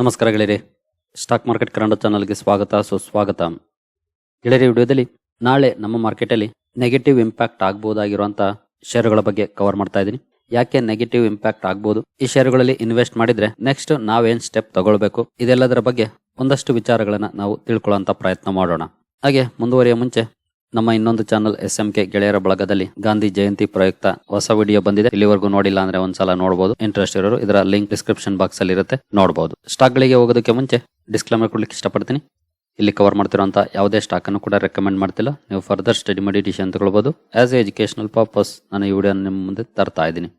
ನಮಸ್ಕಾರ ಗೆಳೆಯರೆ. Stock market Kannada ಚಾನಲ್ಗೆ ಸ್ವಾಗತ, ಸುಸ್ವಾಗತ. ಗೆಳೆಯರಿ ವಿಡಿಯೋದಲ್ಲಿ ನಾಳೆ ನಮ್ಮ ಮಾರ್ಕೆಟಲ್ಲಿ ನೆಗೆಟಿವ್ ಇಂಪ್ಯಾಕ್ಟ್ ಆಗ್ಬೋದಾಗಿರುವಂತ ಷೇರುಗಳ ಬಗ್ಗೆ ಕವರ್ ಮಾಡ್ತಾ ಇದ್ದೀನಿ. ಯಾಕೆ ನೆಗೆಟಿವ್ ಇಂಪ್ಯಾಕ್ಟ್ ಆಗ್ಬೋದು? ಈ ಷೇರುಗಳಲ್ಲಿ ಇನ್ವೆಸ್ಟ್ ಮಾಡಿದ್ರೆ ನೆಕ್ಸ್ಟ್ ನಾವೇನ್ ಸ್ಟೆಪ್ ತಗೊಳ್ಬೇಕು? ಇದೆಲ್ಲದರ ಬಗ್ಗೆ ಒಂದಷ್ಟು ವಿಚಾರಗಳನ್ನ ನಾವು ತಿಳ್ಕೊಳ್ಳುವಂತ ಪ್ರಯತ್ನ ಮಾಡೋಣ. ಹಾಗೆ ಮುಂದುವರಿಯ ಮುಂಚೆ ನಮ್ಮ ಇನ್ನೊಂದು ಚಾನಲ್ ಎಸ್ ಎಂ ಕೆ ಗೆಳೆಯರ ಬಳಗದಲ್ಲಿ ಗಾಂಧಿ ಜಯಂತಿ ಪ್ರಯುಕ್ತ ಹೊಸ ವಿಡಿಯೋ ಬಂದಿದೆ. ಇಲ್ಲಿವರೆಗೂ ನೋಡಿಲ್ಲ ಅಂದ್ರೆ ಒಂದ್ಸಲ ನೋಡಬಹುದು ಇಂಟ್ರೆಸ್ಟ್ ಇರೋರು ಇದರ ಲಿಂಕ್ ಡಿಸ್ಕ್ರಿಪ್ಷನ್ ಬಾಕ್ಸ್ ಅಲ್ಲಿ ಇರುತ್ತೆ. ನೋಡಬಹುದು ಸ್ಟಾಕ್ ಗಳಿಗೆ ಹೋಗೋದಕ್ಕೆ ಮುಂಚೆ ಡಿಸ್ಕ್ಲೇಮರ್ ಕೊಡ್ಲಿಕ್ಕೆ ಇಷ್ಟಪಡ್ತೀನಿ. ಇಲ್ಲಿ ಕವರ್ ಮಾಡ್ತಿರುವಂತಹ ಯಾವುದೇ ಸ್ಟಾಕ್ ಅನ್ನು ಕೂಡ ರೆಕಮೆಂಡ್ ಮಾಡ್ತಿಲ್ಲ. ನೀವು ಫರ್ದರ್ ಸ್ಟಡಿ ಮಾಡಿ ಡಿಸಿಷನ್ ತಗೊಳ್ಬಹುದು ಆಸ್ ಎ ಎಜುಕೇಶನಲ್ ಪರ್ಪಸ್ ನಾನು ಈ ವಿಡಿಯೋ ನಿಮ್ಮ ಮುಂದೆ ತರ್ತಾ ಇದ್ದೀನಿ.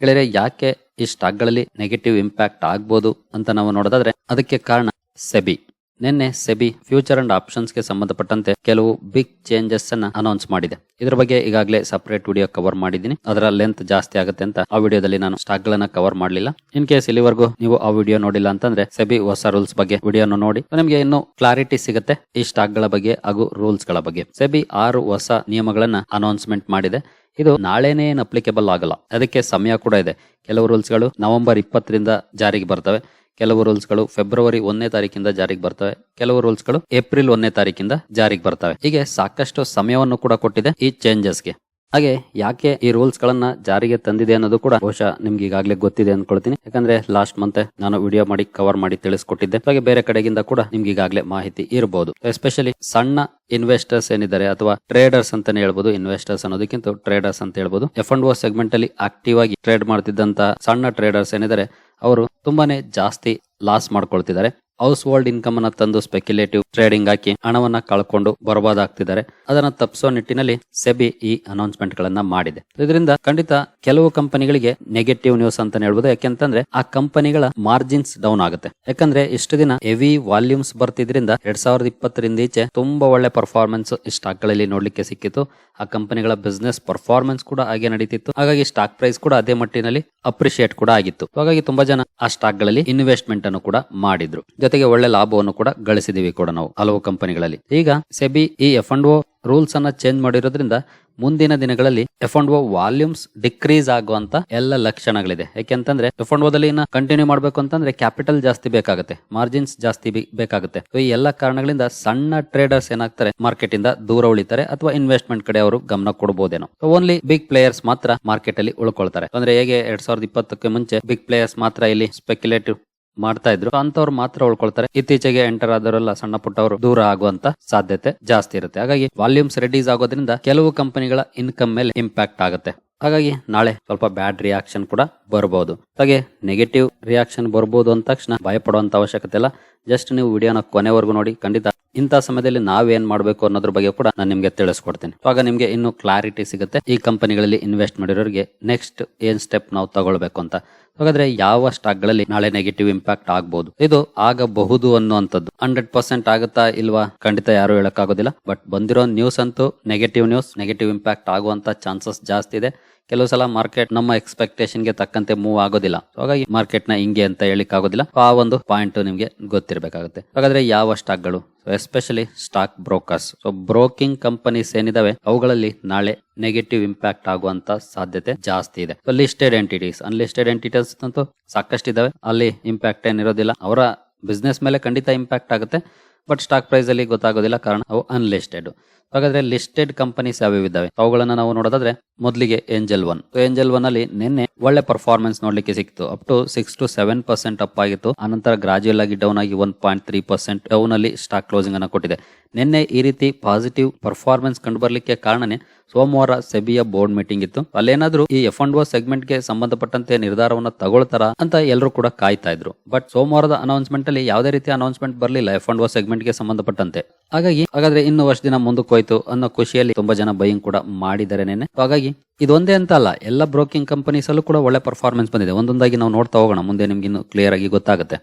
ಗೆಳೆಯರೆ, ಯಾಕೆ ಈ ಸ್ಟಾಕ್ಗಳಲ್ಲಿ ನೆಗೆಟಿವ್ ಇಂಪ್ಯಾಕ್ಟ್ ಆಗ್ಬೋದು ಅಂತ ನಾವು ನೋಡೋದಾದ್ರೆ ಅದಕ್ಕೆ ಕಾರಣ ಸೆಬಿ. ನಿನ್ನೆ ಸೆಬಿ ಫ್ಯೂಚರ್ ಅಂಡ್ ಆಪ್ಷನ್ಸ್ಗೆ ಸಂಬಂಧಪಟ್ಟಂತೆ ಕೆಲವು ಬಿಗ್ ಚೇಂಜಸ್ ಅನ್ನ ಅನೌನ್ಸ್ ಮಾಡಿದೆ. ಇದರ ಬಗ್ಗೆ ಈಗಾಗಲೇ ಸಪರೇಟ್ ವಿಡಿಯೋ ಕವರ್ ಮಾಡಿದ್ದೀನಿ. ಅದರ ಲೆಂತ್ ಜಾಸ್ತಿ ಆಗುತ್ತೆ ಅಂತ ಆ ವಿಡಿಯೋದಲ್ಲಿ ನಾನು ಸ್ಟಾಕ್ ಗಳನ್ನ ಕವರ್ ಮಾಡಲಿಲ್ಲ. ಇನ್ ಕೇಸ್ ಇಲ್ಲಿವರೆಗೂ ನೀವು ಆ ವಿಡಿಯೋ ನೋಡಿಲ್ಲ ಅಂತಂದ್ರೆ ಸೆಬಿ ಹೊಸ ರೂಲ್ಸ್ ಬಗ್ಗೆ ವಿಡಿಯೋನ ನೋಡಿ. ನಿಮಗೆ ಇನ್ನು ಕ್ಲಾರಿಟಿ ಸಿಗುತ್ತೆ ಈ ಸ್ಟಾಕ್ಗಳ ಬಗ್ಗೆ ಹಾಗೂ ರೂಲ್ಸ್ಗಳ ಬಗ್ಗೆ. ಸೆಬಿ ಆರು ಹೊಸ ನಿಯಮಗಳನ್ನ ಅನೌನ್ಸ್ಮೆಂಟ್ ಮಾಡಿದೆ. ಇದು ನಾಳೆನೇ ಏನು ಅಪ್ಲಿಕೇಬಲ್ ಆಗಲ್ಲ. ಅದಕ್ಕೆ ಸಮಯ ಕೂಡ ಇದೆ. ಕೆಲವು ರೂಲ್ಸ್ಗಳು ನವೆಂಬರ್ ಇಪ್ಪತ್ತರಿಂದ ಜಾರಿಗೆ ಬರ್ತವೆ. ಕೆಲವು ರೂಲ್ಸ್ಗಳು ಫೆಬ್ರವರಿ ಒಂದನೇ ತಾರೀಕಿಂದ ಜಾರಿಗೆ ಬರ್ತವೆ. ಕೆಲವು ರೂಲ್ಸ್ಗಳು ಏಪ್ರಿಲ್ ಒಂದನೇ ತಾರೀಕಿಂದ ಜಾರಿಗೆ ಬರ್ತವೆ. ಹೀಗೆ ಸಾಕಷ್ಟು ಸಮಯವನ್ನು ಕೂಡ ಕೊಟ್ಟಿದೆ ಈ ಚೇಂಜಸ್ಗೆ ಹಾಗೆ ಯಾಕೆ ಈ ರೂಲ್ಸ್ ಗಳನ್ನ ಜಾರಿಗೆ ತಂದಿದೆ ಅನ್ನೋದು ಕೂಡ ಬಹುಶಃ ನಿಮ್ಗೆ ಈಗಾಗಲೇ ಗೊತ್ತಿದೆ ಅನ್ಕೊಳ್ತೀನಿ. ಯಾಕಂದ್ರೆ ಲಾಸ್ಟ್ ಮಂತ್ ನಾನು ವಿಡಿಯೋ ಮಾಡಿ ಕವರ್ ಮಾಡಿ ತಿಳಿಸ್ಕೊಟ್ಟಿದ್ದೆ. ಹಾಗೆ ಬೇರೆ ಕಡೆಗಿಂದ ಕೂಡ ನಿಮ್ಗೆ ಈಗಾಗಲೇ ಮಾಹಿತಿ ಇರಬಹುದು ಎಸ್ಪೆಷಲಿ ಸಣ್ಣ ಇನ್ವೆಸ್ಟರ್ಸ್ ಏನಿದ್ದಾರೆ ಅಥವಾ ಟ್ರೇಡರ್ಸ್ ಅಂತಾನೆ ಹೇಳ್ಬೋದು ಇನ್ವೆಸ್ಟರ್ಸ್ ಅನ್ನೋದಕ್ಕಿಂತ ಟ್ರೇಡರ್ಸ್ ಅಂತ ಹೇಳ್ಬೋದು. ಎಫ್ ಅಂಡ್ ಓ ಸೆಗ್ಮೆಂಟ್ ಅಲ್ಲಿ ಆಕ್ಟಿವ್ ಆಗಿ ಟ್ರೇಡ್ ಮಾಡ್ತಿದ್ದಂತ ಸಣ್ಣ ಟ್ರೇಡರ್ಸ್ ಏನಿದ್ದಾರೆ, ಅವರು ತುಂಬಾನೇ ಜಾಸ್ತಿ ಲಾಸ್ ಮಾಡ್ಕೊಳ್ತಿದ್ದಾರೆ. ಹೌಸ್ ಹೋಲ್ಡ್ ಇನ್ಕಮ್ ಅನ್ನ ತಂದು ಸ್ಪೆಕ್ಯುಲೇಟಿವ್ ಟ್ರೇಡಿಂಗ್ ಹಾಕಿ ಹಣವನ್ನ ಕಳ್ಕೊಂಡು ಬರಬಾದಾಗ್ತಿದ್ದಾರೆ. ಅದನ್ನ ತಪ್ಪಿಸೋ ನಿಟ್ಟಿನಲ್ಲಿ ಸೆಬಿ ಈ ಅನೌನ್ಸ್ಮೆಂಟ್ ಗಳನ್ನ ಮಾಡಿದೆ. ಇದರಿಂದ ಖಂಡಿತ ಕೆಲವು ಕಂಪನಿಗಳಿಗೆ ನೆಗೆಟಿವ್ ನ್ಯೂಸ್ ಅಂತಾನೆ ಹೇಳ್ಬೋದು. ಯಾಕೆಂತಂದ್ರೆ ಆ ಕಂಪನಿಗಳ ಮಾರ್ಜಿನ್ಸ್ ಡೌನ್ ಆಗುತ್ತೆ. ಯಾಕಂದ್ರೆ ಇಷ್ಟು ದಿನ ಹೆವಿ ವಾಲ್ಯೂಮ್ಸ್ ಬರ್ತಿದ್ರಿಂದ ಎರಡ್ ಸಾವಿರದ ಇಪ್ಪತ್ತರಿಂದ ಈಚೆ ತುಂಬಾ ಒಳ್ಳೆ ಪರ್ಫಾರ್ಮೆನ್ಸ್ ಈ ಸ್ಟಾಕ್ಗಳಲ್ಲಿ ನೋಡ್ಲಿಕ್ಕೆ ಸಿಕ್ಕಿತ್ತು. ಆ ಕಂಪನಿಗಳ ಬಿಸ್ನೆಸ್ ಪರ್ಫಾರ್ಮೆನ್ಸ್ ಕೂಡ ಹಾಗೆ ನಡೀತಿತ್ತು. ಹಾಗಾಗಿ ಸ್ಟಾಕ್ ಪ್ರೈಸ್ ಕೂಡ ಅದೇ ಮಟ್ಟಿನಲ್ಲಿ ಅಪ್ರಿಶಿಯೇಟ್ ಕೂಡ ಆಗಿತ್ತು. ಹಾಗಾಗಿ ತುಂಬಾ ಜನ ಆ ಸ್ಟಾಕ್ಗಳಲ್ಲಿ ಇನ್ವೆಸ್ಟ್ಮೆಂಟ್ ಅನ್ನು ಕೂಡ ಮಾಡಿದ್ರು. ಜೊತೆಗೆ ಒಳ್ಳೆ ಲಾಭವನ್ನು ಕೂಡ ಗಳಿಸಿದೀವಿ ಕೂಡ ನಾವು ಹಲವು ಕಂಪನಿಗಳಲ್ಲಿ. ಈಗ ಸೆಬಿ, ಈ ಎಫ್ ಅಂಡ್ ಓ ರೂಲ್ಸ್ ಅನ್ನ ಚೇಂಜ್ ಮಾಡಿರೋದ್ರಿಂದ ಮುಂದಿನ ದಿನಗಳಲ್ಲಿ F and O volumes decrease ಆಗುವಂತ ಎಲ್ಲ ಲಕ್ಷಣಗಳಿದೆ. ಯಾಕೆಂತಂದ್ರೆ ಎಫ್ ಅಂಡ್ ಓದಲ್ಲಿ ಇನ್ನ ಕಂಟಿನ್ಯೂ ಮಾಡಬೇಕು ಅಂತಂದ್ರೆ ಕ್ಯಾಪಿಟಲ್ ಜಾಸ್ತಿ ಬೇಕಾಗುತ್ತೆ ಮಾರ್ಜಿನ್ಸ್ ಜಾಸ್ತಿ ಬೇಕಾಗುತ್ತೆ. ಈ ಎಲ್ಲ ಕಾರಣಗಳಿಂದ ಸಣ್ಣ ಟ್ರೇಡರ್ಸ್ ಏನಾಗ್ತಾರೆ ಮಾರ್ಕೆಟ್ ಇಂದ ದೂರ ಉಳಿತಾರೆ ಅಥವಾ ಇನ್ವೆಸ್ಟ್ಮೆಂಟ್ ಕಡೆ ಅವರು ಗಮನ ಕೊಡಬಹುದೇನೋ ಓನ್ಲಿ ಬಿಗ್ ಪ್ಲೇಯರ್ಸ್ ಮಾತ್ರ ಮಾರ್ಕೆಟ್ ಅಲ್ಲಿ ಉಳ್ಕೊಳ್ತಾರೆ. ಅಂದ್ರೆ ಹೇಗೆ ಎರಡ್ ಸಾವಿರದ ಇಪ್ಪತ್ತಕ್ಕೆ ಮುಂಚೆ ಬಿಗ್ ಪ್ಲೇಯರ್ಸ್ ಮಾತ್ರ ಇಲ್ಲಿ ಸ್ಪೆಕ್ಯುಲೇಟಿವ್ ಮಾಡ್ತಾ ಇದ್ರು. ಅಂತವ್ರು ಮಾತ್ರ ಉಳ್ಕೊಳ್ತಾರೆ. ಇತ್ತೀಚೆಗೆ ಎಂಟರ್ ಆದವರೆಲ್ಲ ಸಣ್ಣ ಪುಟ್ಟವರು ದೂರ ಆಗುವಂತ ಸಾಧ್ಯತೆ ಜಾಸ್ತಿ ಇರುತ್ತೆ. ಹಾಗಾಗಿ ವಾಲ್ಯೂಮ್ಸ್ ರೆಡ್ಯೂಸ್ ಆಗೋದ್ರಿಂದ ಕೆಲವು ಕಂಪನಿಗಳ ಇನ್ಕಮ್ ಮೇಲೆ ಇಂಪ್ಯಾಕ್ಟ್ ಆಗುತ್ತೆ. ಹಾಗಾಗಿ ನಾಳೆ ಸ್ವಲ್ಪ ಬ್ಯಾಡ್ ರಿಯಾಕ್ಷನ್ ಕೂಡ ಬರಬಹುದು ಹಾಗೆ ನೆಗೆಟಿವ್ ರಿಯಾಕ್ಷನ್ ಬರ್ಬೋದು ಅಂದ ತಕ್ಷಣ ಭಯಪಡುವಂತ ಅವಶ್ಯಕತೆ ಇಲ್ಲ. ಜಸ್ಟ್ ನೀವು ವಿಡಿಯೋನ ಕೊನೆವರೆಗೂ ನೋಡಿ, ಖಂಡಿತ ಇಂಥ ಸಮಯದಲ್ಲಿ ನಾವೇನ್ ಮಾಡಬೇಕು ಅನ್ನೋದ್ರ ಬಗ್ಗೆ ಕೂಡ ನಾನು ನಿಮಗೆ ತಿಳಿಸ್ಕೊಡ್ತೀನಿ. ಆಗ ನಿಮಗೆ ಇನ್ನು ಕ್ಲಾರಿಟಿ ಸಿಗುತ್ತೆ. ಈ ಕಂಪನಿಗಳಲ್ಲಿ ಇನ್ವೆಸ್ಟ್ ಮಾಡಿರೋರಿಗೆ ನೆಕ್ಸ್ಟ್ ಏನ್ ಸ್ಟೆಪ್ ನಾವು ತಗೊಳ್ಬೇಕು ಅಂತ. ಹಾಗಾದ್ರೆ ಯಾವ ಸ್ಟಾಕ್ಗಳಲ್ಲಿ ನಾಳೆ ನೆಗೆಟಿವ್ ಇಂಪ್ಯಾಕ್ಟ್ ಆಗ್ಬಹುದು ಇದು ಆಗಬಹುದು ಅನ್ನುವಂಥದ್ದು. ಹಂಡ್ರೆಡ್ ಪರ್ಸೆಂಟ್ ಆಗುತ್ತಾ ಇಲ್ವಾ? ಖಂಡಿತ ಯಾರು ಹೇಳಕ್ಕಾಗೋದಿಲ್ಲ. ಬಟ್ ಬಂದಿರೋ ನ್ಯೂಸ್ ಅಂತೂ ನೆಗೆಟಿವ್ ನ್ಯೂಸ್ ನೆಗೆಟಿವ್ ಇಂಪ್ಯಾಕ್ಟ್ ಆಗುವಂತ ಚಾನ್ಸಸ್ ಜಾಸ್ತಿ ಇದೆ. ಕೆಲವು ಸಲ ಮಾರ್ಕೆಟ್ ನಮ್ಮ ಎಕ್ಸ್ಪೆಕ್ಟೇಷನ್ಗೆ ತಕ್ಕಂತೆ ಮೂವ್ ಆಗೋದಿಲ್ಲ. ಹಾಗಾಗಿ ಮಾರ್ಕೆಟ್ನ ಹಿಂಗೆ ಅಂತ ಹೇಳಿಕ್ ಆಗೋದಿಲ್ಲ. ಆ ಒಂದು ಪಾಯಿಂಟ್ ನಿಮಗೆ ಗೊತ್ತಿರಬೇಕಾಗುತ್ತೆ. ಹಾಗಾದ್ರೆ ಯಾವ ಸ್ಟಾಕ್ಗಳು especially stock brokers so broking companies ಏನಿದಾವೆ? ಅವುಗಳಲ್ಲಿ ನಾಳೆ ನೆಗೆಟಿವ್ ಇಂಪ್ಯಾಕ್ಟ್ ಆಗುವಂತ ಸಾಧ್ಯತೆ ಜಾಸ್ತಿ ಇದೆ. ಲಿಸ್ಟೆಡ್ ಎಂಟಿಟೀಸ್ ಅನ್ಲಿಸ್ಟೆಡ್ ಎಂಟಿಟೀಸ್ ಅಂತೂ ಸಾಕಷ್ಟು ಇದಾವೆ. ಅಲ್ಲಿ ಇಂಪ್ಯಾಕ್ಟ್ ಏನಿರೋದಿಲ್ಲ ಅವರ ಬಿಸ್ನೆಸ್ ಮೇಲೆ ಖಂಡಿತ ಇಂಪ್ಯಾಕ್ಟ್ ಆಗುತ್ತೆ. ಬಟ್ ಸ್ಟಾಕ್ ಪ್ರೈಸ್ ಅಲ್ಲಿ ಗೊತ್ತಾಗೋದಿಲ್ಲ. ಕಾರಣ ಅವು ಅನ್ಲಿಸ್ಟೆಡ್ ಹಾಗಾದ್ರೆ ಲಿಸ್ಟೆಡ್ ಕಂಪನೀಸ್ ಯಾವ್ಯಾವ ಇದಾವೆ ಅವುಗಳನ್ನ ನಾವು ನೋಡೋದಾದ್ರೆ ಮೊದಲಿಗೆ ಏಂಜಲ್ ಒನ್ ಏಂಜಲ್ ಒನ್ ಅಲ್ಲಿ ನಿನ್ನೆ ಒಳ್ಳೆ ಪರ್ಫಾರ್ಮೆನ್ಸ್ ನೋಡ್ಲಿಕ್ಕೆ ಸಿಕ್ತು up to six to seven percent up ಆಗಿತ್ತು. ಆನಂತರ ಗ್ರಾಜುಯಲ್ ಆಗಿ ಡೌನ್ ಆಗಿ one point three percent down ಅಲ್ಲಿ ಸ್ಟಾಕ್ ಕ್ಲೋಸಿಂಗ್ ಅನ್ನ ಕೊಟ್ಟಿದೆ. ನಿನ್ನೆ ಈ ರೀತಿ ಪಾಸಿಟಿವ್ ಪರ್ಫಾರ್ಮೆನ್ಸ್ ಕಂಡು ಬರಲಿಕ್ಕೆ ಕಾರಣನೇ ಸೋಮವಾರ ಸೆಬಿಯ ಬೋರ್ಡ್ ಮೀಟಿಂಗ್ ಇತ್ತು. ಅಲ್ಲೇನಾದ್ರೂ ಈ ಎಫ್ ಅಂಡ್ ಓ ಸೆಗ್ಮೆಂಟ್ಗೆ ಸಂಬಂಧಪಟ್ಟಂತೆ ನಿರ್ಧಾರವನ್ನು ತಗೊಳ್ತಾರ ಅಂತ ಎಲ್ಲರೂ ಕೂಡ ಕಾಯ್ತಾ ಇದ್ರು. ಬಟ್ ಸೋಮವಾರದ ಅನೌನ್ಸ್ಮೆಂಟ್ ಅಲ್ಲಿ ಯಾವುದೇ ರೀತಿಯ ಅನೌನ್ಸ್ಮೆಂಟ್ ಬರಲಿಲ್ಲ ಎಫ್ ಅಂಡ್ ಓ ಸೆಗ್ಮೆಂಟ್ಗೆ ಸಂಬಂಧಪಟ್ಟಂತೆ. ಹಾಗಾಗಿ ಹಾಗಾದ್ರೆ ಇನ್ನು ವರ್ಷ ದಿನ ಮುಂದಕ್ಕೆ ಹೋಯ್ತು ಅನ್ನೋ ಖುಷಿಯಲ್ಲಿ ತುಂಬಾ ಜನ ಬೈಯಿಂಗ್ ಕೂಡ ಮಾಡಿದ್ದಾರೆ ನೆನೆ ಹಾಗಾಗಿ ಇದೊಂದೇ ಅಂತ ಅಲ್ಲ, ಎಲ್ಲ ಬ್ರೋಕಿಂಗ್ ಕಂಪನೀಸ್ ಅಲ್ಲೂ ಕೂಡ ಒಳ್ಳೆ ಪರ್ಫಾರ್ಮೆನ್ಸ್ ಬಂದಿದೆ. ಒಂದೊಂದಾಗಿ ನಾವು ನೋಡ್ತಾ ಹೋಗೋಣ, ಮುಂದೆ ನಿಮ್ಗೆ ಇನ್ನು ಕ್ಲಿಯರ್ ಆಗಿ ಗೊತ್ತಾಗುತ್ತೆ.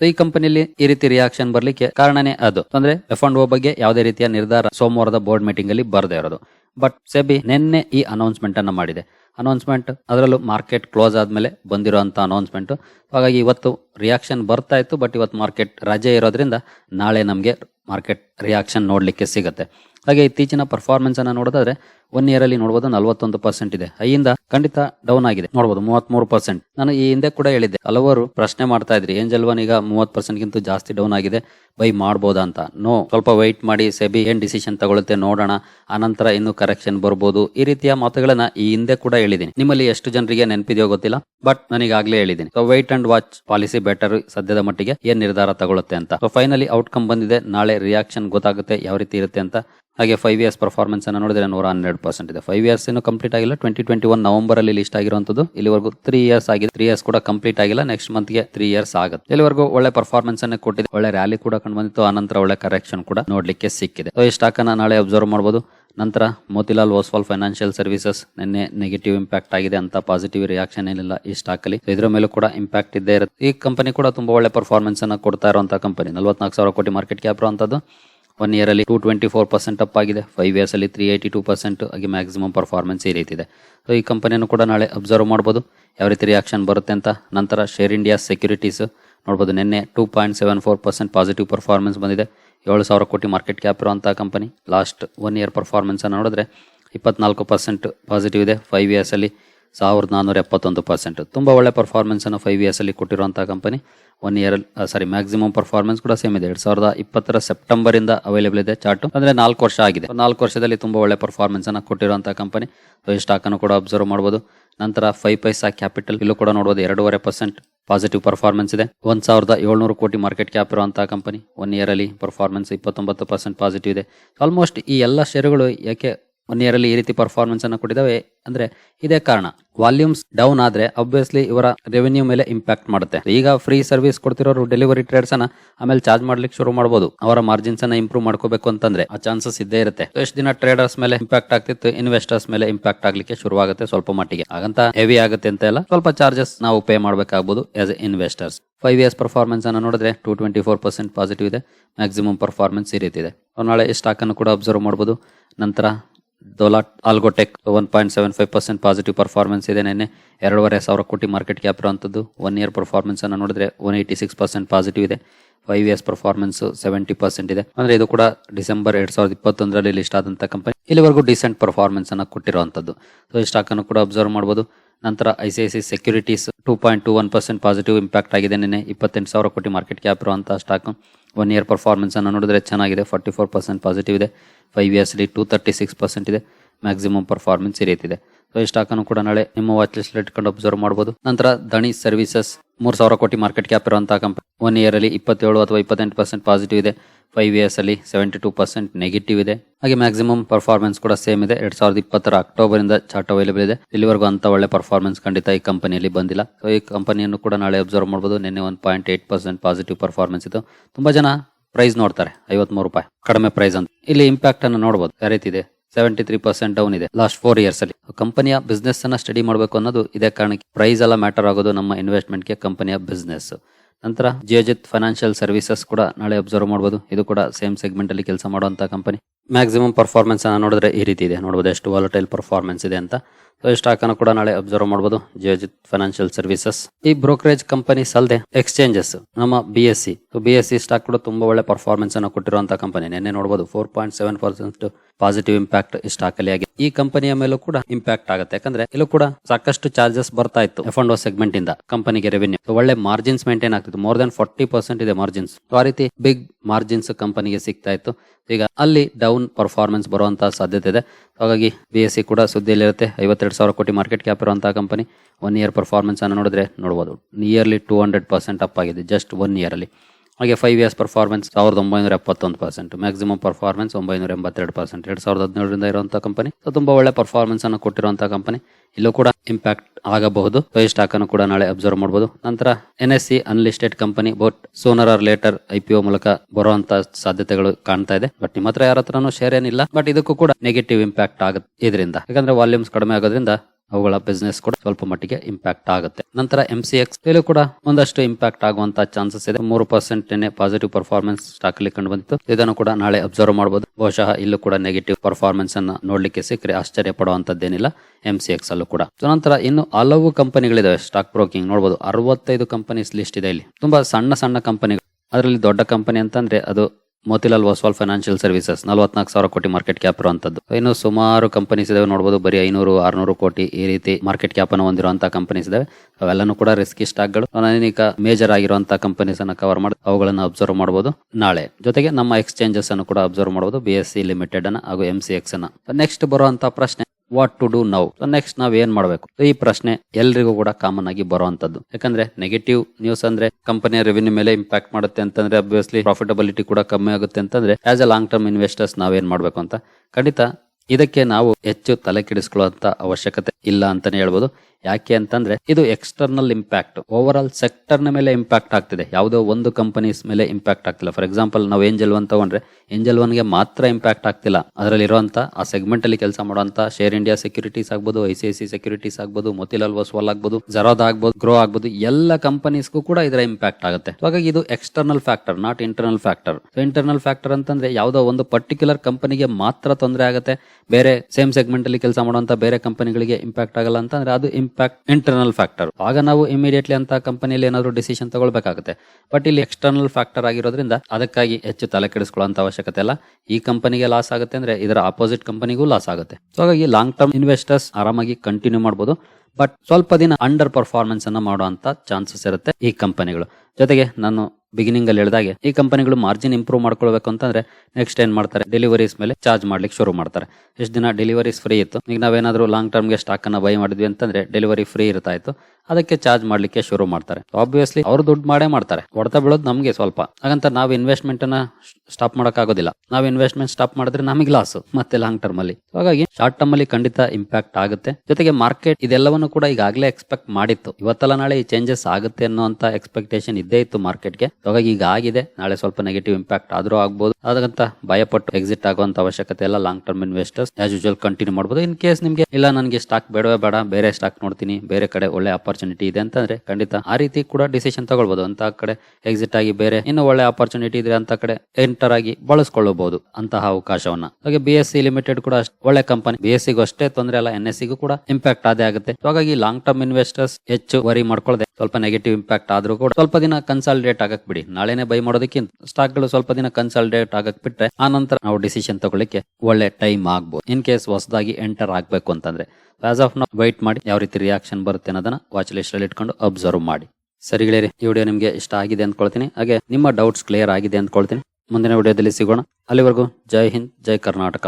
ಈ ಕಂಪನಿಯಲ್ಲಿ ಈ ರೀತಿ ರಿಯಾಕ್ಷನ್ ಬರ್ಲಿಕ್ಕೆ ಕಾರಣನೇ ಅದು. ಅಂದ್ರೆ ಎಫ್ ಅಂಡ್ ಓ ಬಗ್ಗೆ ಯಾವುದೇ ರೀತಿಯ ನಿರ್ಧಾರ ಸೋಮವಾರದ ಬೋರ್ಡ್ ಮೀಟಿಂಗ್ ಅಲ್ಲಿ ಬರದೇ ಇರೋದು. ಬಟ್ ಸೆಬಿ ನಿನ್ನೆ ಈ ಅನೌನ್ಸ್ಮೆಂಟ್ ಅನ್ನ ಮಾಡಿದೆ. ಅನೌನ್ಸ್ಮೆಂಟ್ ಅದರಲ್ಲೂ ಮಾರ್ಕೆಟ್ ಕ್ಲೋಸ್ ಆದ್ಮೇಲೆ ಬಂದಿರುವಂತ ಅನೌನ್ಸ್ಮೆಂಟ್ ಹಾಗಾಗಿ ಇವತ್ತು ರಿಯಾಕ್ಷನ್ ಬರ್ತಾ ಇತ್ತು ಬಟ್ ಇವತ್ತು ಮಾರ್ಕೆಟ್ ರಜೆ ಇರೋದ್ರಿಂದ ನಾಳೆ ನಮಗೆ ಮಾರ್ಕೆಟ್ ರಿಯಾಕ್ಷನ್ ನೋಡ್ಲಿಕ್ಕೆ ಸಿಗುತ್ತೆ. ಹಾಗೆ ಇತ್ತೀಚಿನ ಪರ್ಫಾರ್ಮೆನ್ಸ್ ಅನ್ನ ನೋಡೋದಾದ್ರೆ ಒನ್ ಇಯರ್ ಅಲ್ಲಿ ನೋಡಬಹುದು ನಲವತ್ತೊಂದು ಪರ್ಸೆಂಟ್ ಇದೆ. ಹೈಯಿಂದ ಖಂಡಿತ ಡೌನ್ ಆಗಿದೆ. ನೋಡಬಹುದು ಮೂವತ್ಮೂರು ಪರ್ಸೆಂಟ್ ನಾನು ಈ ಹಿಂದೆ ಕೂಡ ಹೇಳಿದ್ದೆ, ಹಲವರು ಪ್ರಶ್ನೆ ಮಾಡ್ತಾ ಇದ್ರಿ, ಏಂಜಲ್ ಒನ್ ಈಗ ಮೂವತ್ ಪರ್ಸೆಂಟ್ ಗಿಂತ ಜಾಸ್ತಿ ಡೌನ್ ಆಗಿದೆ, ಬೈ ಮಾಡಬಹುದಾ ಅಂತ? ನೋ ಸ್ವಲ್ಪ ವೈಟ್ ಮಾಡಿ, ಸೆಬಿ ಏನ್ ಡಿಸಿಷನ್ ತಗೊಳುತ್ತೆ ನೋಡೋಣ, ಆನಂತರ ಇನ್ನು ಕರೆಕ್ಷನ್ ಬರ್ಬೋದು. ಈ ರೀತಿಯ ಮಾತುಗಳನ್ನ ಈ ಹಿಂದೆ ಕೂಡ ಹೇಳಿದ್ದೀನಿ. ನಿಮ್ಮಲ್ಲಿ ಎಷ್ಟು ಜನರಿಗೆ ನೆನಪಿದೆಯೋ ಗೊತ್ತಿಲ್ಲ ಬಟ್ ನನಗಾಗ್ಲೇ ಹೇಳಿದ್ದೀನಿ. So wait and watch policy better ಸದ್ಯದ ಮಟ್ಟಿಗೆ ಏನ್ ನಿರ್ಧಾರ ತಗೊಳುತ್ತೆ ಅಂತ. ಸೊ ಫೈನಲಿ ಔಟ್ಕಮ್ ಬಂದಿದೆ, ನಾಳೆ ರಿಯಾಕ್ಷನ್ ಗೊತ್ತಾಗುತ್ತೆ, ಯಾವ ರೀತಿ ಇರುತ್ತೆ ಅಂತ. ಹಾಗೆ ಫೈವ್ ಇಯರ್ಸ್ ಪರ್ಫಾರ್ಮೆನ್ಸ್ ಅನ್ನು ನೋಡಿದ್ರೆ ನೂರ ಹನ್ನೆರಡು ಪರ್ಸೆಂಟ್ ಇದೆ. ಫೈವ್ ಇಯರ್ಸ್ ಏನು ಕಂಪ್ಲೀಟ್ ಆಗಿಲ್ಲ. ಟ್ವೆಂಟಿ ಟ್ವೆಂಟಿ ಒನ್ ನವಂಬರಲ್ಲಿ ಲಿಸ್ಟ್ ಆಗಿರುವಂತದ್ದು ಇಲ್ಲಿವರೆಗೂ ತ್ರೀ ಇಯರ್ಸ್ ಆಗಿದೆ. ತ್ರೀ ಇಯರ್ಸ್ ಕೂಡ ಕಂಪ್ಲೀಟ್ ಆಗಿಲ್ಲ. ನೆಕ್ಸ್ಟ್ ಮಂತ್ಗೆ ತ್ರೀ ಇಯರ್ಸ್ ಆಗುತ್ತೆ. ಇಲ್ಲಿವರೆಗೂ ಒಳ್ಳೆ ಪರ್ಫಾರ್ಮೆನ್ಸ್ ಅನ್ನು ಕೊಟ್ಟಿದೆ ಒಳ್ಳೆ ರ್ಯಾಲಿ ಕೂಡ ಕಂಡು ಬಂದಿತ್ತು. ಆನಂತರ ಒಳ್ಳೆ ಕರೆಕ್ಷನ್ ಕೂಡ ನೋಡಲಿಕ್ಕೆ ಸಿಕ್ಕಿದೆ. ಸೊ ಈ ಸ್ಟಾಕ್ ಅನ್ನ ನಾಳೆ ಅಬ್ಸರ್ವ್ ಮಾಡಬಹುದು ನಂತರ ಮೋತಿಲಾಲ್ ಓಸ್ವಾಲ್ ಫೈನಾನ್ಷಿಯಲ್ ಸರ್ವಿಸಸ್ ನಿನ್ನೆ ನೆಗೆಟಿವ್ ಇಂಪ್ಯಾಕ್ಟ್ ಆಗಿದೆ ಅಂತ ಪಾಸಿಟಿವ್ ರಿಯಾಕ್ಷನ್ ಏನಿಲ್ಲ ಈ ಸ್ಟಾಕ್ ಅಲ್ಲಿ. ಇದ್ರ ಮೇಲೂ ಕೂಡ ಇಂಪ್ಯಾಕ್ಟ್ ಇದ್ದೇ ಇರುತ್ತೆ. ಈ ಕಂಪನಿ ಕೂಡ ತುಂಬಾ ಒಳ್ಳೆ ಪರ್ಫಾರ್ಮೆನ್ಸ್ ಅನ್ನ ಕೊಡ್ತಾ ಇರುವಂತಹ ಕಂಪನಿ ನಲವತ್ನಾಲ್ಕು ಸಾವಿರ ಕೋಟಿ ಮಾರ್ಕೆಟ್ ಕ್ಯಾಪ್ ಇರುವಂತದ್ದು ಒನ್ ಇಯರ್ ಅಲ್ಲಿ two twenty four percent up ಆಗಿದೆ. ಫೈವ್ ಇಯರ್ಸ್ ಅಲ್ಲಿ ತ್ರೀ ಏಯ್ಟಿ ಟೂ ಪರ್ಸೆಂಟ್ ಆಗಿ ಮ್ಯಾಕ್ಸಿಮಮ್ ಪರ್ಫಾರ್ಮೆನ್ಸ್ ಈ ರೀತಿ ಇದೆ ಸೊ ಈ ಕಂಪನಿಯನ್ನು ಕೂಡ ನಾಳೆ ಅಬ್ಸರ್ವ್ ಮಾಡ್ಬೋದು. ಯಾವ ರೀತಿ ರಿಯಾಕ್ಷನ್ ಬರುತ್ತೆ ಅಂತ ನಂತರ ಶೇರ್ ಇಂಡಿಯಾ ಸೆಕ್ಯೂರಿಟೀಸ್ ನೋಡ್ಬೋದು. ನಿನ್ನೆ two point seven four percent positive performance ಬಂದಿದೆ. ಏಳು ಸಾವಿರ ಕೋಟಿ ಮಾರ್ಕೆಟ್ ಕ್ಯಾಪ್ ಇರುವಂತಹ ಕಂಪನಿ ಲಾಸ್ಟ್ ಒನ್ ಇಯರ್ ಪರ್ಫಾರ್ಮೆನ್ಸನ್ನು ನೋಡಿದ್ರೆ ಇಪ್ಪತ್ನಾಲ್ಕು ಪರ್ಸೆಂಟ್ ಪಾಸಿಟಿವ್ ಇದೆ. ಫೈವ್ ಇಯರ್ಸ್ ಅಲ್ಲಿ ಸಾವಿರದ ನಾನ್ನೂರ ಎಪ್ಪತ್ತೊಂದು ಪರ್ಸೆಂಟ್ ತುಂಬ ಒಳ್ಳೆ ಪರ್ಫಾರ್ಮೆನ್ಸನ್ನು ಫೈವ್ ಇಯರ್ಸ್ ಅಲ್ಲಿ ಕೊಟ್ಟಿರುವಂತಹ company one year sorry maximum performance ಕೂಡ ಸೇಮ್ ಇದೆ. ಎರಡು ಸಾವಿರದ ಇಪ್ಪತ್ತರ ಸೆಪ್ಟೆಂಬರ್ ಇಂದ ಅವೈಲೇಬಲ್ ಇದೆ ಚಾರ್ಟ್ ಅಂದ್ರೆ ನಾಲ್ಕು ವರ್ಷ ಆಗಿದೆ. ನಾಲ್ಕು ವರ್ಷದಲ್ಲಿ ತುಂಬಾ ಒಳ್ಳೆ ಪರ್ಫಾರ್ಮೆನ್ಸನ್ನು ಕೊಟ್ಟಿರುವಂಥ ಕಂಪನಿ ಸೊ ಈ ಸ್ಟಾಕ್ ಅನ್ನು ಕೂಡ ಅಬ್ಸರ್ವ್ ಮಾಡಬಹುದು ನಂತರ ಫೈವ್ ಪೈಸಾ ಕ್ಯಾಪಿಟಲ್ ಇಲ್ಲೂ ಕೂಡ ನೋಡಬಹುದು ಎರಡೂವರೆ ಪರ್ಸೆಂಟ್ ಪಾಸಿಟಿವ್ ಪರ್ಫಾರ್ಮೆನ್ಸ್ ಇದೆ. ಒಂದ್ ಸಾವಿರದ ಏಳ್ನೂರು ಕೋಟಿ ಮಾರ್ಕೆಟ್ ಕ್ಯಾಪ್ ಇರುವಂತಹ ಕಂಪನಿ ಒನ್ ಇಯರ್ ಅಲ್ಲಿ ಪರ್ಫಾರ್ಮೆನ್ಸ್ ಇಪ್ಪತ್ತೊಂಬತ್ತು ಪರ್ಸೆಂಟ್ ಪಾಸಿಟಿವ್ ಇದೆ. ಆಲ್ಮೋಸ್ಟ್ ಈ ಎಲ್ಲ ಶೇರುಗಳು ಯಾಕೆ ಒನ್ ಇಯರ್ ಅಲ್ಲಿ ಈ ರೀತಿ ಪರ್ಫಾರ್ಮೆನ್ಸ್ ಅನ್ನು ಕೊಟ್ಟಿದ್ದಾವೆ. ಅಂದ್ರೆ ಇದೇ ಕಾರಣ. ವಾಲ್ಯೂಮ್ಸ್ ಡೌನ್ ಆದ್ರೆ ಅಬ್ವಿಯಸ್ಲಿ ಇವರ ರೆವೆನ್ಯೂ ಮೇಲೆ ಇಂಪ್ಯಾಕ್ಟ್ ಮಾಡುತ್ತೆ. ಈಗ ಫ್ರೀ ಸರ್ವಿಸ್ ಕೊಡ್ತಿರೋರು ಡೆಲಿವರಿ ಟ್ರೇಡ್ಸ್ ಅನ್ನ ಆಮೇಲೆ ಚಾರ್ಜ್ ಮಾಡ್ಲಿಕ್ಕೆ ಶುರು ಮಾಡಬಹುದು ಅವರ ಮಾರ್ಜಿನ್ಸ್ ಅನ್ನ ಇಂಪ್ರೂವ್ ಮಾಡ್ಕೋಬೇಕು ಅಂತಂದ್ರೆ ಆ ಚಾನ್ಸಸ್ ಇದ್ದೇ ಇರುತ್ತೆ. ಎಷ್ಟು ದಿನ ಟ್ರೇಡರ್ಸ್ ಮೇಲೆ ಇಂಪ್ಯಾಕ್ಟ್ ಆಗ್ತಿತ್ತು ಇನ್ವೆಸ್ಟರ್ಸ್ ಮೇಲೆ ಇಂಪ್ಯಾಕ್ಟ್ ಆಗ್ಲಿಕ್ಕೆ ಶುರುವಾಗುತ್ತೆ ಸ್ವಲ್ಪ ಮಟ್ಟಿಗೆ. ಹಾಗಂತ ಹೆವಿ ಆಗುತ್ತೆ ಅಂತ ಎಲ್ಲ ಸ್ವಲ್ಪ ಚಾರ್ಜಸ್ ನಾವು ಪೇ ಮಾಡಬೇಕಾಗಬಹುದು as a investors five years performance ಅನ್ನು ನೋಡಿದ್ರೆ two twenty four percent positive ಇದೆ. ಮ್ಯಾಕ್ಸಿಮಮ್ ಪರ್ಫಾರ್ಮೆನ್ಸ್ ಈ ರೀತಿ ಇದೆ. ನಾಳೆ ಸ್ಟಾಕ್ ಅನ್ನು ಕೂಡ ಅಬ್ಸರ್ವ್ ಮಾಡಬಹುದು ನಂತರ Dolat Algotech one point seven five percent positive performance ಇದೆ ನೆನೆ ಎರಡೂವರೆ ಸಾವಿರ ಕೋಟಿ ಮಾರ್ಕೆಟ್ ಕ್ಯಾಪ್ ಇರುವಂಥದ್ದು ಒನ್ ಇಯರ್ ಪರ್ಫಾರ್ಮೆನ್ಸ್ ಅನ್ನು ನೋಡಿದ್ರೆ one eighty six percent positive ಇದೆ. Five years performance seventy percent ಇದೆ. ಅಂದ್ರೆ ಇದು ಕೂಡ ಡಿಸೆಂಬರ್ ಎರಡ್ ಸಾವಿರದ ಇಪ್ಪತ್ತೊಂದರಲ್ಲಿ ಲಿಸ್ಟ್ ಆದಂತ ಕಂಪನಿ ಇಲ್ಲಿವರೆಗೂ ಡಿಸೆಂಟ್ ಪರ್ಫಾರ್ಮೆನ್ಸ್ ಅನ್ನು ಕೊಟ್ಟಿರುವಂತದ್ದು. ಸೊ ಈ ಸ್ಟಾಕ್ ಅನ್ನು ಕೂಡ ಅಬ್ಸರ್ವ್ ಮಾಡಬಹುದು ನಂತರ I C I C securities two point two one percent positive impact ಆಗಿದೆ ನಿನ್ನೆ. ಇಪ್ಪತ್ತೆಂಟು ಸಾವಿರ ಕೋಟಿ ಮಾರ್ಕೆಟ್ ಕ್ಯಾಪ್ ಇರುವಂತಹ ಸ್ಟಾಕ್ ಒನ್ ಇಯರ್ ಪರ್ಫಾರ್ಮೆನ್ಸ್ ಅನ್ನು ನೋಡಿದ್ರೆ ಚೆನ್ನಾಗಿದೆ. ಫಾರ್ಟಿ ಫೋರ್ ಪರ್ಸೆಂಟ್ ಪಾಸಿಟಿವ್ ಇದೆ. ಫೈವ್ ಇಯರ್ಸ್ಲಿ ಟೂ ತರ್ಟಿ ಸಿಕ್ಸ್ ಪರ್ಸೆಂಟ್ ಇದೆ. ಮ್ಯಾಕ್ಸಿಮಮ್ ಪರ್ಫಾರ್ಮೆನ್ಸ್ ಈ ರೀತಿ ಇದೆ ಸೊ ಈ ಸ್ಟಾಕ್ ಅನ್ನು ಕೂಡ ನಾಳೆ ನಿಮ್ಮ ವಾಚ್ ಲಿಸ್ಟ್ ಇಟ್ಕೊಂಡು ಅಬ್ಸರ್ವ್ ಮಾಡಬಹುದು ನಂತರ ದಣಿ ಸರ್ವಿಸಸ್ ಮೂರು ಸಾವಿರ ಕೋಟಿ ಮಾರ್ಕೆಟ್ ಕ್ಯಾಪ್ ಇರುವಂತಹ ಕಂಪನಿ ಒನ್ ಇಯರ್ ಅಲ್ಲಿ ಇಪ್ಪತ್ತೇಳು ಅಥವಾ ಇಪ್ಪತ್ತೆಂಟು ಪರ್ಸೆಂಟ್ ಪಾಸಿಟಿವ್ ಇದೆ. ಫೈವ್ ಇಯರ್ಸ್ ಅಲ್ಲಿ ಸೆವೆಂಟಿ ಟೂ ಪರ್ಸೆಂಟ್ ನೆಗೆಟಿವ್ ಇದೆ. ಹಾಗೆ ಮ್ಯಾಕ್ಸಿಮಮ್ ಪರ್ಫಾರ್ಮೆನ್ಸ್ ಕೂಡ ಸೇಮ್ ಇದೆ. ಎರಡ್ ಸಾವಿರದ ಇಪ್ಪತ್ತರ ಅಕ್ಟೋಬರ್ ಇಂದ ಚಾರ್ಟ್ ಅವೈಲೇಬಲ್ ಇದೆ. ಇಲ್ಲಿವರೆಗೂ ಅಂತ ಒಳ್ಳೆ ಪರ್ಫಾರ್ಮೆನ್ಸ್ ಖಂಡಿತ ಈ ಕಂಪನಿಯಲ್ಲಿ ಬಂದಿಲ್ಲ. ಸೊ ಈ ಕಂಪನಿಯನ್ನು ಕೂಡ ನಾಳೆ ಅಬ್ಸರ್ವ್ ಮಾಡಬಹುದು ನಿನ್ನೆ one point eight percent positive performance ಇತ್ತು. ತುಂಬಾ ಜನ ಪ್ರೈಸ್ ನೋಡ್ತಾರೆ, ಐವತ್ಮೂರು ರೂಪಾಯಿ. ಕಡಿಮೆ ಪ್ರೈಸ್ ಅಂತ. ಇಲ್ಲಿ ಇಂಪ್ಯಾಕ್ಟ್ ಅನ್ನು ನೋಡಬಹುದು ಯಾವ ರೀತಿ ಇದೆ? ಸೆವೆಂಟಿ ತ್ರೀ ಪರ್ಸೆಂಟ್ ಡೌನ್ ಇದೆ ಲಾಸ್ಟ್ ಫೋರ್ ಇಯರ್ಸ್ ಅಲ್ಲಿ. ಕಂಪನಿಯ ಬಿಸ್ನೆಸ್ ಅನ್ನ ಸ್ಟಡಿ ಮಾಡಬೇಕು ಅನ್ನೋದು ಇದೇ ಕಾರಣಕ್ಕೆ ಪ್ರೈಸ್ ಎಲ್ಲ ಮ್ಯಾಟರ್ ಆಗೋದು ನಮ್ಮ ಇನ್ವೆಸ್ಟ್ಮೆಂಟ್ಗೆ ಕಂಪನಿಯ ಬಿಸ್ನೆಸ್ ನಂತರ ಜಿಯೋಜಿತ್ ಫೈನಾನ್ಷಿಯಲ್ ಸರ್ವಿಸಸ್ ಕೂಡ ನಾಳೆ ಅಬ್ಸರ್ವ್ ಮಾಡಬಹುದು ಇದು ಕೂಡ ಸೇಮ್ ಸೆಗ್ಮೆಂಟ್ ಅಲ್ಲಿ ಕೆಲಸ ಮಾಡುವಂತಹ ಕಂಪನಿ ಮ್ಯಾಕ್ಸಿಮಮ್ ಪರ್ಫಾರ್ಮೆನ್ಸ್ ಅನ್ನ ನೋಡಿದ್ರೆ ಈ ರೀತಿ ಇದೆ. ನೋಡಬಹುದು ಎಷ್ಟು ವಾಲಟೈಲ್ ಪರ್ಫಾರ್ಮೆನ್ಸ್ ಇದೆ ಅಂತ. ಸೊ ಈ ಸ್ಟಾಕ್ ಅನ್ನು ಕೂಡ ನಾಳೆ ಅಬ್ಸರ್ವ್ ಮಾಡಬಹುದು ಜಿಯೋಜಿತ್ ಫೈನಾನ್ಷಿಯಲ್ ಸರ್ವಿಸಸ್. ಈ ಬ್ರೋಕರೇಜ್ ಕಂಪನೀಸ್ ಅಲ್ಲದೆ ಎಕ್ಸ್ಚೇಂಜಸ್ ನಮ್ಮ B S E B S E stock ಕೂಡ ತುಂಬಾ ಒಳ್ಳೆ ಪರ್ಫಾರ್ಮೆನ್ಸ್ ಅನ್ನು ಕೊಟ್ಟಿರುವಂತಹ ಕಂಪನಿ ನಿನ್ನೆ ನೋಡಬಹುದು four point seven percent positive impact ಇಷ್ಟ ಅಲ್ಲಿ ಆಗಿದೆ. ಈ ಕಂಪನಿಯ ಮೇಲೂ ಕೂಡ ಇಂಪ್ಯಾಕ್ಟ್ ಆಗುತ್ತೆ. ಯಾಕಂದ್ರೆ ಇಲ್ಲೂ ಕೂಡ ಸಾಕಷ್ಟು ಚಾರ್ಜಸ್ ಬರ್ತಾ ಇತ್ತು ಎಫ್ ಅಂಡ್ ಸೆಗ್ಮೆಂಟ್ ಇಂದ ಕಂಪನಿಗೆ ರೆವೆನ್ಯೂ ಒಳ್ಳೆ ಮಾರ್ಜಿನ್ಸ್ ಮೇಂಟೈನ್ ಆಗ್ತಿತ್ತು. ಮೋರ್ ದನ್ ಫಾರ್ಟಿ ಪರ್ಸೆಂಟ್ ಇದೆ ಮಾರ್ಜಿನ್ಸ್ ಆ ರೀತಿ ಬಿಗ್ ಮಾರ್ಜಿನ್ಸ್ ಕಂಪನಿಗೆ ಸಿಗ್ತಾ ಇತ್ತು. ಈಗ ಅಲ್ಲಿ ಡೌನ್ ಪರ್ಫಾರ್ಮೆನ್ಸ್ ಬರುವಂತಹ ಸಾಧ್ಯತೆ ಇದೆ. ಹಾಗಾಗಿ ಬಿ ಎಸ್ ಸಿ ಕೂಡ ಸುದ್ದಿಯಲ್ಲಿರುತ್ತೆ. ಐವತ್ತೆರಡು ಸಾವಿರ ಕೋಟಿ ಮಾರ್ಕೆಟ್ ಕ್ಯಾಪ್ ಇರುವಂತಹ ಕಂಪನಿ ಒನ್ ಇಯರ್ ಪರ್ಫಾರ್ಮೆನ್ಸ್ ಅನ್ನು ನೋಡಿದ್ರೆ ನೋಡಬಹುದು nearly two hundred percent up ಆಗಿದೆ. ಜಸ್ಟ್ ಒನ್ ಇಯರ್ ಅಲ್ಲಿ. ಹಾಗೆ ಫೈವ್ ಇಯರ್ಸ್ ಪರ್ಫಾರ್ಮೆನ್ಸ್ ಸಾವಿರದ ಒಂಬೈನೂರ ಎಪ್ಪತ್ತೊಂದು ಪರ್ಸೆಂಟ್ ಮ್ಯಾಕ್ಸಿಮಮ್ ಪರ್ಫಾರ್ಮೆನ್ಸ್ ಒಂಬೈನೂರ ಎಂಬತ್ತೆರಡು ಪರ್ಸೆಂಟ್ ಎರಡು ಸಾವಿರದ ಹದಿನೇಳರಿಂದ ಇರುವಂತಹ ಕಂಪನಿ ಸೊ ತುಂಬಾ ಒಳ್ಳೆ ಪರ್ಫಾರ್ಮೆನ್ಸ್ ಅನ್ನು ಕೊಟ್ಟಿರುವಂಥ ಕಂಪನಿ ಇಲ್ಲೂ ಕೂಡ ಇಂಪ್ಯಾಕ್ಟ್ ಆಗಬಹುದು. ಸೊ ಈ ಸ್ಟಾಕ್ ಅನ್ನು ಕೂಡ ನಾಳೆ ಅಬ್ಸರ್ವ್ ಮಾಡಬಹುದು ನಂತರ N S E unlisted company but sooner or later I P O ಮೂಲಕ ಬರುವಂತ ಸಾಧ್ಯತೆಗಳು ಕಾಣ್ತಾ ಇದೆ. ಬಟ್ ನಿಮ್ಮ ಹತ್ರ ಯಾರ ಹತ್ರನೂ ಶೇರ್ ಏನಿಲ್ಲ. ಬಟ್ ಇದಕ್ಕೂ ಕೂಡ ನೆಗೆಟಿವ್ ಇಂಪ್ಯಾಕ್ಟ್ ಆಗುತ್ತೆ ಇದರಿಂದ. ಯಾಕಂದ್ರೆ ವಾಲ್ಯೂಮ್ಸ್ ಕಡಿಮೆ ಆಗೋದ್ರಿಂದ ಅವುಗಳ ಬಿಸ್ನೆಸ್ ಕೂಡ ಸ್ವಲ್ಪ ಮಟ್ಟಿಗೆ ಇಂಪ್ಯಾಕ್ಟ್ ಆಗುತ್ತೆ. ನಂತರ ಎಂ ಸಿ ಎಕ್ಸ್ ಕೂಡ ಒಂದಷ್ಟು ಇಂಪ್ಯಾಕ್ಟ್ ಆಗುವಂತ ಚಾನ್ಸಸ್ ಇದೆ. ಮೂರು ಪರ್ಸೆಂಟ್ ಪಾಸಿಟಿವ್ ಪರ್ಫಾರ್ಮೆನ್ಸ್ ಸ್ಟಾಕ್ ಅಲ್ಲಿ ಕಂಡು ಬಂದಿತ್ತು, ಇದನ್ನು ಕೂಡ ನಾಳೆ ಅಬ್ಸರ್ವ್ ಮಾಡಬಹುದು ಬಹುಶಃ ಇಲ್ಲೂ ಕೂಡ ನೆಗೆಟಿವ್ ಪರ್ಫಾರ್ಮೆನ್ಸ್ ಅನ್ನ ನೋಡ್ಲಿಕ್ಕೆ ಸಿಕ್ಕರೆ ಆಶ್ಚರ್ಯ ಪಡುವಂತದ್ದೇನಿಲ್ಲ ಎಂ ಸಿ ಎಕ್ಸ್ ಅಲ್ಲೂ ಕೂಡ. ನಂತರ ಇನ್ನು ಹಲವು ಕಂಪನಿಗಳಿದಾವೆ. ಸ್ಟಾಕ್ ಬ್ರೋಕಿಂಗ್ ನೋಡಬಹುದು ಅರವತ್ತೈದು ಕಂಪನೀಸ್ ಲಿಸ್ಟ್ ಇದೆ ಇಲ್ಲಿ. ತುಂಬಾ ಸಣ್ಣ ಸಣ್ಣ ಕಂಪನಿಗಳು ಅದರಲ್ಲಿ ದೊಡ್ಡ ಕಂಪನಿ ಅಂತಂದ್ರೆ ಅದು ಮೋತಿಲಾಲ್ ಒಸ್ವಾಲ್ ಫೈನಾನ್ಷಿಯಲ್ ಸರ್ವಿಸಸ್. ನಲವತ್ನಾಲ್ಕು ಸಾವಿರ ಕೋಟಿ ಮಾರ್ಕೆಟ್ ಕ್ಯಾಪ್ ಇರುವಂತದ್ದು. ಇನ್ನು ಸುಮಾರು ಕಂಪನೀಸ್ ಇದಾವೆ. ನೋಡಬಹುದು ಬರೀ ಐನೂರು, ಆರ್ನೂರು ಕೋಟಿ ಈ ರೀತಿ ಮಾರ್ಕೆಟ್ ಕ್ಯಾಪ್ ಅನ್ನು ಹೊಂದಿರುವಂತಹ ಕಂಪನೀಸ್ ಇದಾವೆ. ಅವೆಲ್ಲನೂ ಕೂಡ ರಿಸ್ಕಿ ಸ್ಟಾಕ್ಗಳು ಅನೇಕ ಮೇಜರ್ ಆಗಿರುವಂತಹ ಕಂಪನೀಸ್ ಅನ್ನು ಕವರ್ ಮಾಡಿ ಅವುಗಳನ್ನು ಅಬ್ಸರ್ವ್ ಮಾಡಬಹುದು ನಾಳೆ. ಜೊತೆಗೆ ನಮ್ಮ ಎಕ್ಸ್ಚೇಂಜಸ್ ಅನ್ನು ಕೂಡ ಅಬ್ಸರ್ವ್ ಮಾಡಬಹುದು ಬಿ ಸಿ ಲಿಮಿಟೆಡ್ ಅನ್ನ ಹಾಗೂ ಎಂ ಸಿ ಅನ್ನ. ನೆಕ್ಸ್ಟ್ ಬರುವಂತಹ ಪ್ರಶ್ನೆ. What to do now next ನಾವ್ ಏನ್ ಮಾಡಬೇಕು? ಈ ಪ್ರಶ್ನೆ ಎಲ್ರಿಗೂ ಕೂಡ ಕಾಮನ್ ಆಗಿ ಬರುವಂತದ್ದು. ಯಾಕಂದ್ರೆ ನೆಗೆಟಿವ್ ನ್ಯೂಸ್ ಅಂದ್ರೆ ಕಂಪನಿಯ ರೆವಿನ್ಯೂ ಮೇಲೆ ಇಂಪ್ಯಾಕ್ಟ್ ಮಾಡುತ್ತೆ ಅಂತಂದ್ರೆ ಅಬ್ವಿಯಸ್ಲಿ ಪ್ರಾಫಿಟಬಿಲಿಟಿ ಕೂಡ ಕಮ್ಮಿ ಆಗುತ್ತೆ ಅಂತಂದ್ರೆ as a long term investors ನಾವೇನ್ ಮಾಡ್ಬೇಕು ಅಂತ? ಖಂಡಿತ ಇದಕ್ಕೆ ನಾವು ಹೆಚ್ಚು ತಲೆ ಕೆಡಿಸ್ಕೊಳ್ಳುವಂತ ಅವಶ್ಯಕತೆ ಇಲ್ಲ ಅಂತಾನೆ ಹೇಳ್ಬೋದು. ಯಾಕೆ ಅಂತಂದ್ರೆ ಇದು ಎಕ್ಸ್ಟರ್ನಲ್ ಇಂಪ್ಯಾಕ್ಟ್ ಓವರ್ ಆಲ್ ಸೆಕ್ಟರ್ನ ಮೇಲೆ ಇಂಪ್ಯಾಕ್ಟ್ ಆಗ್ತಿದೆ. ಯಾವುದೋ ಒಂದು ಕಂಪನೀಸ್ ಮೇಲೆ ಇಂಪ್ಯಾಕ್ಟ್ ಆಗ್ತಿಲ್ಲ. ಫಾರ್ ಎಕ್ಸಾಂಪಲ್ ನಾವು ಏಂಜಲ್ ಒನ್ ತಗೊಂಡ್ರೆ ಏಂಜಲ್ ಒನ್ಗೆ ಮಾತ್ರ ಇಂಪ್ಯಾಕ್ಟ್ ಆಗ್ತಿಲ್ಲ. ಅದರಲ್ಲಿ ಇರುವಂತ ಆ ಸೆಗ್ಮೆಂಟ್ ಅಲ್ಲಿ ಕೆಲಸ ಮಾಡುವಂತ ಶೇರ್ ಇಂಡಿಯಾ ಸೆಕ್ಯೂರಿಟೀಸ್ ಆಗ್ಬೋದು I C I C securities ಆಗ್ಬೋದು ಮೋತಿಲಾಲ್ ವಸ್ವಾಲ್ ಆಗ್ಬೋದು ಜರೋದ್ ಆಗ್ಬೋದು ಗ್ರೋ ಆಗ್ಬೋದು, ಎಲ್ಲ ಕಂಪನೀಸ್ಗೂ ಕೂಡ ಇದರ ಇಂಪ್ಯಾಕ್ಟ್ ಆಗುತ್ತೆ. ಹಾಗಾಗಿ ಇದು external factor not internal factor internal factor ಅಂತಂದ್ರೆ ಯಾವುದೋ ಒಂದು ಪರ್ಟಿಕ್ಯುಲರ್ ಕಂಪನಿಗೆ ಮಾತ್ರ ತೊಂದರೆ ಆಗುತ್ತೆ. ಬೇರೆ ಸೇಮ್ ಸೆಗ್ಮೆಂಟ್ ಅಲ್ಲಿ ಕೆಲಸ ಮಾಡುವಂತ ಬೇರೆ ಕಂಪನಿಗಳಿಗೆ ಇಂಪ್ಯಾಕ್ಟ್ ಆಗಲ್ಲ ಅಂತಂದ್ರೆ ಅದು ಇಂಪ್ಯಾಕ್ಟ್ ಇಂಟರ್ನಲ್ ಫ್ಯಾಕ್ಟರ್ ಆಗ ನಾವು ಇಮಿಡಿಯೇಟ್ಲಿ ಅಂತ ಕಂಪನಿಯಲ್ಲಿ ಏನಾದರೂ ಡಿಸಿಷನ್ ತಗೊಳ್ಬೇಕಾಗುತ್ತೆ. ಬಟ್ ಇಲ್ಲಿ ಎಕ್ಸ್ಟರ್ನಲ್ ಫ್ಯಾಕ್ಟರ್ ಆಗಿರೋದ್ರಿಂದ ಅದಕ್ಕಾಗಿ ಹೆಚ್ಚು ತಲೆ ಕೆಡಿಸ್ಕೊಳ್ಳುವಂತ ಅವಶ್ಯಕತೆ ಇಲ್ಲ. ಈ ಕಂಪನಿಗೆ ಲಾಸ್ ಆಗುತ್ತೆ ಅಂದ್ರೆ ಇದರ ಆಪೋಸಿಟ್ ಕಂಪನಿಗೂ ಲಾಸ್ ಆಗುತ್ತೆ. ಸೊ ಹಾಗಾಗಿ ಲಾಂಗ್ ಟರ್ಮ್ ಇನ್ವೆಸ್ಟರ್ಸ್ ಆರಾಮಾಗಿ ಕಂಟಿನ್ಯೂ ಮಾಡಬಹುದು ಬಟ್ ಸ್ವಲ್ಪ ದಿನ ಅಂಡರ್ ಪರ್ಫಾರ್ಮೆನ್ಸ್ ಅನ್ನ ಮಾಡುವಂತ ಚಾನ್ಸಸ್ ಇರುತ್ತೆ ಈ ಕಂಪನಿಗಳು ಜೊತೆಗೆ ನಾನು ಬಿಗಿನಿಂಗ್ ಅಲ್ಲಿ ಹೇಳಿದಾಗೆ ಈ ಕಂಪನಿಗಳು ಮಾರ್ಜಿನ್ ಇಂಪ್ರೂವ್ ಮಾಡ್ಕೊಳ್ಬೇಕು ಅಂತಂದ್ರೆ ನೆಕ್ಸ್ಟ್ ಏನ್ ಮಾಡ್ತಾರೆ? ಡೆಲಿವರೀಸ್ ಮೇಲೆ ಚಾರ್ಜ್ ಮಾಡ್ಲಿಕ್ಕೆ ಶುರು ಮಾಡ್ತಾರೆ. ಎಷ್ಟು ದಿನ ಡೆಲಿವರೀಸ್ ಫ್ರೀ ಇತ್ತು. ಈಗ ನಾವೇನಾದ್ರೂ ಲಾಂಗ್ ಟರ್ಮ್ಗೆ ಸ್ಟಾಕ್ ಅನ್ನ ಬೈ ಮಾಡಿದ್ವಿ ಅಂತಂದ್ರೆ ಡೆಲಿವರಿ ಫ್ರೀ ಇರ್ತಾ ಇತ್ತು ಅದಕ್ಕೆ ಚಾರ್ಜ್ ಮಾಡ್ಲಿಕ್ಕೆ ಶುರು ಮಾಡ್ತಾರೆ. ಆಬ್ವಿಯಸ್ಲಿ ಅವ್ರು ದುಡ್ಡು ಮಾಡೇ ಮಾಡ್ತಾರೆ. ಹೊಡೆತ ಬೀಳೋದು ನಮಗೆ ಸ್ವಲ್ಪ. ಹಾಗಂತ ನಾವು ಇನ್ವೆಸ್ಟ್ಮೆಂಟ್ ಅನ್ನ ಸ್ಟಾಪ್ ಮಾಡಕ್ ಆಗೋದಿಲ್ಲ ನಾವು ಇನ್ವೆಸ್ಟ್ಮೆಂಟ್ ಸ್ಟಾಪ್ ಮಾಡಿದ್ರೆ ನಮಗೆ ಲಾಸ್ ಮತ್ತೆ ಲಾಂಗ್ ಟರ್ಮ್ ಅಲ್ಲಿ. ಹಾಗಾಗಿ ಶಾರ್ಟ್ ಟರ್ಮ್ ಅಲ್ಲಿ ಖಂಡಿತ ಇಂಪ್ಯಾಕ್ಟ್ ಆಗುತ್ತೆ. ಜೊತೆಗೆ ಮಾರ್ಕೆಟ್ ಇದೆಲ್ಲವನ್ನು ಕೂಡ ಈಗಾಗಲೇ ಎಕ್ಸ್ಪೆಕ್ಟ್ ಮಾಡಿತ್ತು. ಇವತ್ತಲ್ಲ ನಾಳೆ ಈ ಚೇಂಜಸ್ ಆಗುತ್ತೆ ಅನ್ನೋಂತ ಎಕ್ಸ್ಪೆಕ್ಟೇಷನ್ ಇದ್ದೇ ಇತ್ತು ಮಾರ್ಕೆಟ್ಗೆ ಹಾಗಾಗಿ ಈಗ ಆಗಿದೆ. ನಾಳೆ ಸ್ವಲ್ಪ ನೆಗೆಟಿವ್ ಇಂಪ್ಯಾಕ್ಟ್ ಆದ್ರೂ ಆಗ್ಬೋದು. ಅದಕ್ಕಂತ ಭಯಪಟ್ಟು ಎಕ್ಸಿಟ್ ಆಗುವಂತ ಅವಶ್ಯಕತೆ ಎಲ್ಲ long term investors as usual continue ಮಾಡಬಹುದು ಇನ್ ಕೇಸ್ ನಿಮಗೆ, ಇಲ್ಲ, ನನಗೆ ಸ್ಟಾಕ್ ಬೇಡವೇ ಬೇಡ. ಬೇರೆ ಸ್ಟಾಕ್ ನೋಡ್ತೀನಿ. ಬೇರೆ ಕಡೆ ಒಳ್ಳೆ ಅಪರ್ಚುನಿಟಿ ಇದೆ ಅಂತಂದ್ರೆ ಖಂಡಿತ ಆ ರೀತಿ ಕೂಡ ಡಿಸಿಷನ್ ತಗೊಳ್ಬಹುದು ಅಂತ ಕಡೆ ಎಕ್ಸಿಟ್ ಆಗಿ ಬೇರೆ ಇನ್ನು ಒಳ್ಳೆ ಅಪರ್ಚುನಿಟಿ ಇದೆ ಅಂತ ಕಡೆ ಎಂಟರ್ ಆಗಿ ಬಳಸ್ಕೊಳ್ಳಬಹುದು ಅಂತಹ ಅವಕಾಶವನ್ನ. ಹಾಗೆ ಬಿ ಎಸ್ ಸಿ ಲಿಮಿಟೆಡ್ ಕೂಡ ಒಳ್ಳೆ ಕಂಪನಿ ಬಿ ಎಸ್ ಸಿಗೂ ಅಷ್ಟೇ ತೊಂದರೆ ಅಲ್ಲ ಎನ್ ಎಸ್ ಸಿಗೂ ಕೂಡ ಇಂಪ್ಯಾಕ್ಟ್ ಆದೇ ಆಗುತ್ತೆ. ಹಾಗಾಗಿ ಲಾಂಗ್ ಟರ್ಮ್ ಇನ್ವೆಸ್ಟರ್ಸ್ ಹೆಚ್ಚು ವರಿ ಮಾಡ್ಕೊಳ್ಳದೆ ಸ್ವಲ್ಪ ನೆಗೆಟಿವ್ ಇಂಪ್ಯಾಕ್ಟ್ ಆದ್ರೂ ಕೂಡ ಸ್ವಲ್ಪ ದಿನ ಕನ್ಸಾಲಿಡೇಟ್ ಆಗಕ್ ಬಿಡಿ. ನಾಳೆನೆ ಬೈ ಮಾಡೋದಕ್ಕಿಂತ ಸ್ಟಾಕ್ಗಳು ಸ್ವಲ್ಪ ದಿನ ಕನ್ಸಾಲಿಡೇಟ್ ಆಗಕ್ ಬಿಟ್ರೆ ಆ ನಂತರ ನಾವು ಡಿಸಿಷನ್ ತಗೊಳ್ಳಿಕ್ಕೆ ಒಳ್ಳೆ ಟೈಮ್ ಆಗ್ಬೋದು. ಇನ್ ಕೇಸ್ ಹೊಸದಾಗಿ ಎಂಟರ್ ಆಗ್ಬೇಕು ಅಂತಂದ್ರೆ ಆಸ್ ಆಫ್ ನಾವು ವೈಟ್ ಮಾಡಿ ಯಾವ ರೀತಿ ರಿಯಾಕ್ಷನ್ ಬರುತ್ತೆ ಅನ್ನೋದನ್ನ ವಾಚ್ ಲಿಸ್ಟ್ ಅಲ್ಲಿ ಇಟ್ಕೊಂಡು ಅಬ್ಸರ್ವ್ ಮಾಡಿ. ಸರಿ ಗೆಳೆಯರಿ, ಈ ವಿಡಿಯೋ ನಿಮಗೆ ಇಷ್ಟ ಆಗಿದೆ ಅಂದ್ಕೊಳ್ತೀನಿ. ಹಾಗೆ ನಿಮ್ಮ ಡೌಟ್ಸ್ ಕ್ಲಿಯರ್ ಆಗಿದೆ ಅಂದ್ಕೊಳ್ತೀನಿ. ಮುಂದಿನ ವಿಡಿಯೋದಲ್ಲಿ ಸಿಗೋಣ. ಅಲ್ಲಿವರೆಗೂ ಜೈ ಹಿಂದ್, ಜೈ ಕರ್ನಾಟಕ.